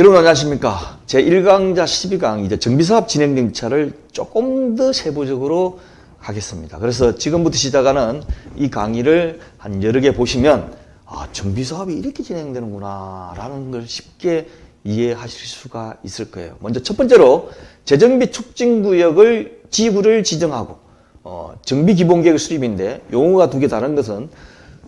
여러분 안녕하십니까. 제1강자 12강 이제 정비사업 진행 등차를 조금 더 세부적으로 하겠습니다. 그래서 지금부터 시작하는 이 강의를 한 여러 개 보시면 아, 정비사업이 이렇게 진행되는구나 라는 걸 쉽게 이해하실 수가 있을 거예요. 먼저 첫 번째로 재정비 촉진구역을 지구를 지정하고 어, 정비 기본계획 수립인데 용어가 두 개 다른 것은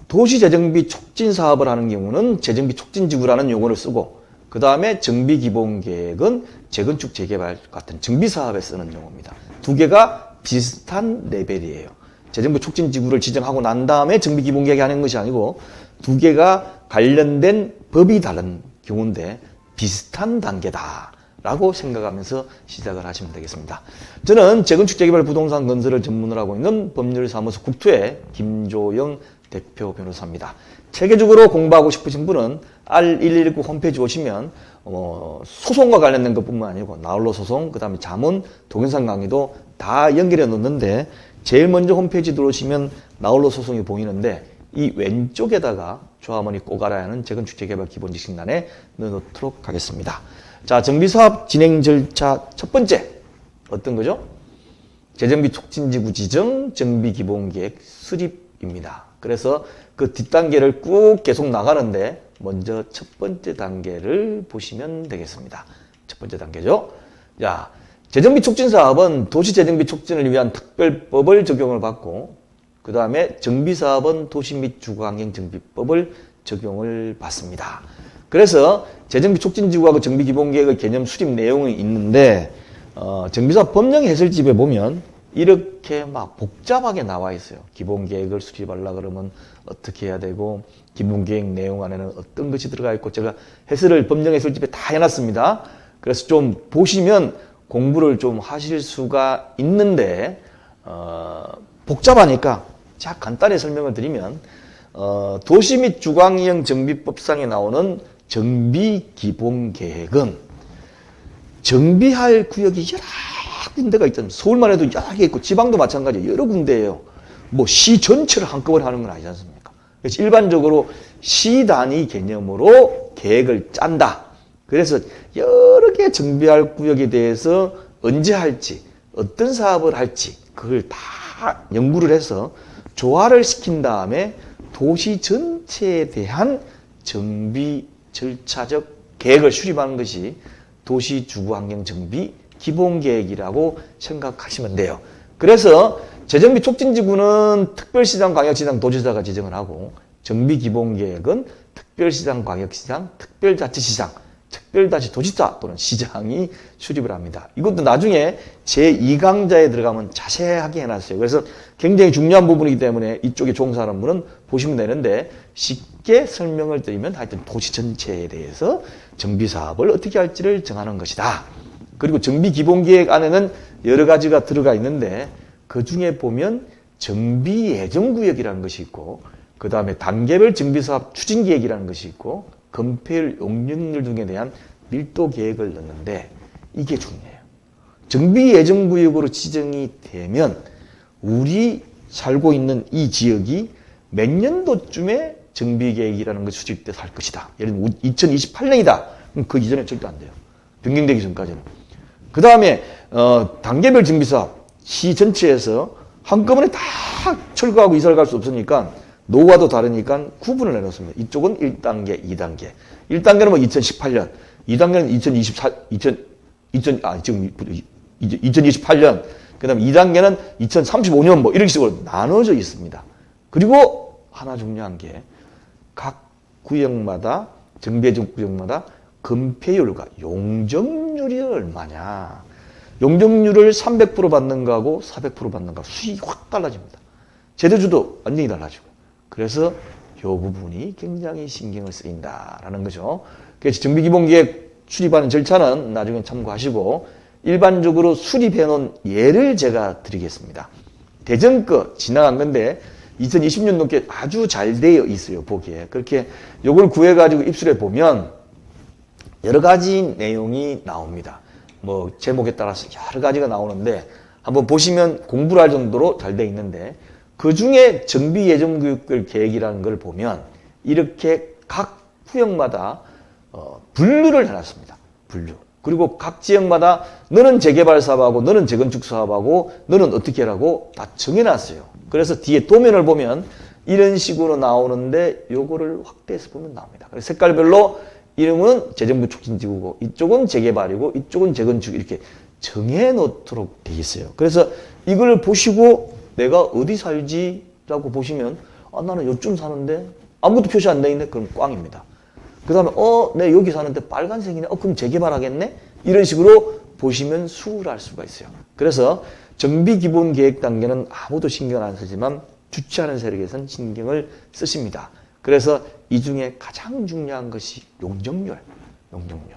도시 재정비 촉진 사업을 하는 경우는 재정비 촉진 지구라는 용어를 쓰고 그 다음에 정비 기본 계획은 재건축 재개발 같은 정비 사업에 쓰는 용어입니다. 두 개가 비슷한 레벨이에요. 재정비 촉진 지구를 지정하고 난 다음에 정비 기본 계획이 하는 것이 아니고 두 개가 관련된 법이 다른 경우인데 비슷한 단계다. 라고 생각하면서 시작을 하시면 되겠습니다. 저는 재건축 재개발 부동산 건설을 전문으로 하고 있는 법률사무소 국투의 김조영 대표 변호사입니다. 체계적으로 공부하고 싶으신 분은 R119 홈페이지 오시면 어, 소송과 관련된 것뿐만 아니고 나홀로 소송, 그 다음에 자문, 동영상 강의도 다 연결해 놓는데 제일 먼저 홈페이지 들어오시면 나홀로 소송이 보이는데 이 왼쪽에다가 조합원이 꼭 알아야 하는 재건축 재개발 기본 지식란에 넣어놓도록 하겠습니다. 자, 정비사업 진행 절차 첫 번째 어떤 거죠? 재정비 촉진지구 지정, 정비 기본 계획 수립입니다. 그래서 그 뒷단계를 꾹 계속 나가는데 먼저 첫 번째 단계를 보시면 되겠습니다. 첫 번째 단계죠. 자, 재정비 촉진 사업은 도시 재정비 촉진을 위한 특별법을 적용을 받고 그 다음에 정비 사업은 도시 및 주거환경 정비법을 적용을 받습니다. 그래서 재정비 촉진지구하고 정비기본계획의 개념 수립 내용이 있는데 어, 정비사업 법령 해설집에 보면 이렇게 막 복잡하게 나와 있어요. 기본 계획을 수립하려 그러면 어떻게 해야 되고 기본 계획 내용 안에는 어떤 것이 들어가 있고 제가 해설을 법령 해설집에 다 해놨습니다. 그래서 좀 보시면 공부를 좀 하실 수가 있는데 어, 복잡하니까 자 간단히 설명을 드리면 어, 도시 및 주광형 정비법상에 나오는 정비 기본 계획은 정비할 구역이 여러 군데가 있잖아요. 서울만 해도 개 있고 지방도 마찬가지예요. 여러 군데예요. 뭐 시 전체를 한꺼번에 하는 건 아니지 않습니까? 그래서 일반적으로 시 단위 개념으로 계획을 짠다. 그래서 여러 개 정비할 구역에 대해서 언제 할지, 어떤 사업을 할지 그걸 다 연구를 해서 조화를 시킨 다음에 도시 전체에 대한 정비 절차적 계획을 수립하는 것이 도시 주거 환경 정비 기본 계획이라고 생각하시면 돼요. 그래서 재정비 촉진지구는 특별시장, 광역시장, 도지사가 지정을 하고 정비 기본 계획은 특별시장, 광역시장, 특별자치시장, 특별자치 도지사 또는 시장이 수립을 합니다. 이것도 나중에 제2강자에 들어가면 자세하게 해놨어요. 그래서 굉장히 중요한 부분이기 때문에 이쪽에 종사하는 분은 보시면 되는데 쉽게 설명을 드리면 하여튼 도시 전체에 대해서 정비 사업을 어떻게 할지를 정하는 것이다. 그리고 정비 기본 계획 안에는 여러 가지가 들어가 있는데 그 중에 보면 정비 예정 구역이라는 것이 있고 그 다음에 단계별 정비 사업 추진 계획이라는 것이 있고 건폐율 용적률 등에 대한 밀도 계획을 넣는데 이게 중요해요. 정비 예정 구역으로 지정이 되면 우리 살고 있는 이 지역이 몇 년도쯤에 정비 계획이라는 것이 수립돼서 할 것이다. 예를 들면 2028년이다. 그럼 그 이전에 절대 안 돼요. 변경되기 전까지는. 그 다음에 어, 단계별 정비 사업 시 전체에서 한꺼번에 다 철거하고 이사를 갈 수 없으니까 노후와도 다르니까 구분을 해놓습니다. 이쪽은 1단계, 2단계. 1단계는 뭐 2018년, 2단계는 2024, 2000, 2000, 아, 지금 2028년, 그 다음에 2단계는 2035년 뭐 이런 식으로 나눠져 있습니다. 그리고 하나 중요한 게 각 구역마다, 정비해준 구역마다 건폐율과 용적 률이 얼마냐. 용적률을 300% 받는 거하고 400% 받는 거 수익이 확 달라집니다. 제대주도 완전히 달라지고. 그래서 이 부분이 굉장히 신경을 쓰인다라는 거죠. 그래서 정비기본계획 수립하는 절차는 나중에 참고하시고 일반적으로 수립해 놓은 예를 제가 드리겠습니다. 대전 거 지나간 건데 2020년 넘게 아주 잘 되어 있어요, 보기에. 그렇게 요걸 구해가지고 입술해 보면 여러 가지 내용이 나옵니다. 뭐, 제목에 따라서 여러 가지가 나오는데 한번 보시면 공부를 할 정도로 잘 되어 있는데 그 중에 정비 예정 교육별 계획이라는 걸 보면 이렇게 각 구역마다 어, 분류를 해놨습니다. 분류. 그리고 각 지역마다 너는 재개발 사업하고 너는 재건축 사업하고 너는 어떻게 하라고 다 정해놨어요. 그래서 뒤에 도면을 보면 이런 식으로 나오는데 요거를 확대해서 보면 나옵니다. 그래서 색깔별로 이름은 재정부 촉진지구고 이쪽은 재개발이고 이쪽은 재건축 이렇게 정해 놓도록 돼 있어요. 그래서 이걸 보시고 내가 어디 살지라고 보시면 아 나는 요쯤 사는데 아무것도 표시 안 돼 있네 그럼 꽝입니다. 그 다음에 어, 내 여기 사는데 빨간색이네. 어, 그럼 재개발하겠네? 이런 식으로 보시면 수긍할 수가 있어요. 그래서 정비 기본 계획 단계는 아무도 신경을 안 쓰지만 주최하는 세력에서는 신경을 쓰십니다. 그래서 이 중에 가장 중요한 것이 용적률, 용적률.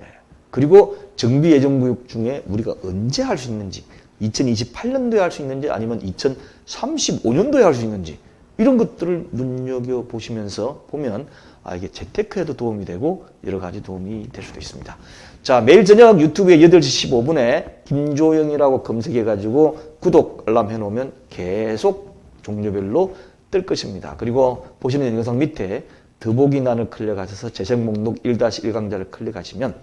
예. 그리고 정비 예정 구역 중에 우리가 언제 할 수 있는지, 2028년도에 할 수 있는지 아니면 2035년도에 할 수 있는지 이런 것들을 눈여겨 보시면서 보면 아 이게 재테크에도 도움이 되고 여러 가지 도움이 될 수도 있습니다. 자 매일 저녁 유튜브에 8시 15분에 김조영이라고 검색해 가지고 구독 알람 해 놓으면 계속 종류별로 뜰 것입니다. 그리고 보시는 영상 밑에 더보기란을 클릭하셔서 재생 목록 1-1 강좌를 클릭하시면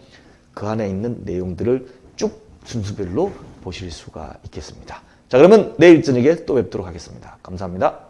그 안에 있는 내용들을 쭉 순수별로 보실 수가 있겠습니다. 자 그러면 내일 저녁에 또 뵙도록 하겠습니다. 감사합니다.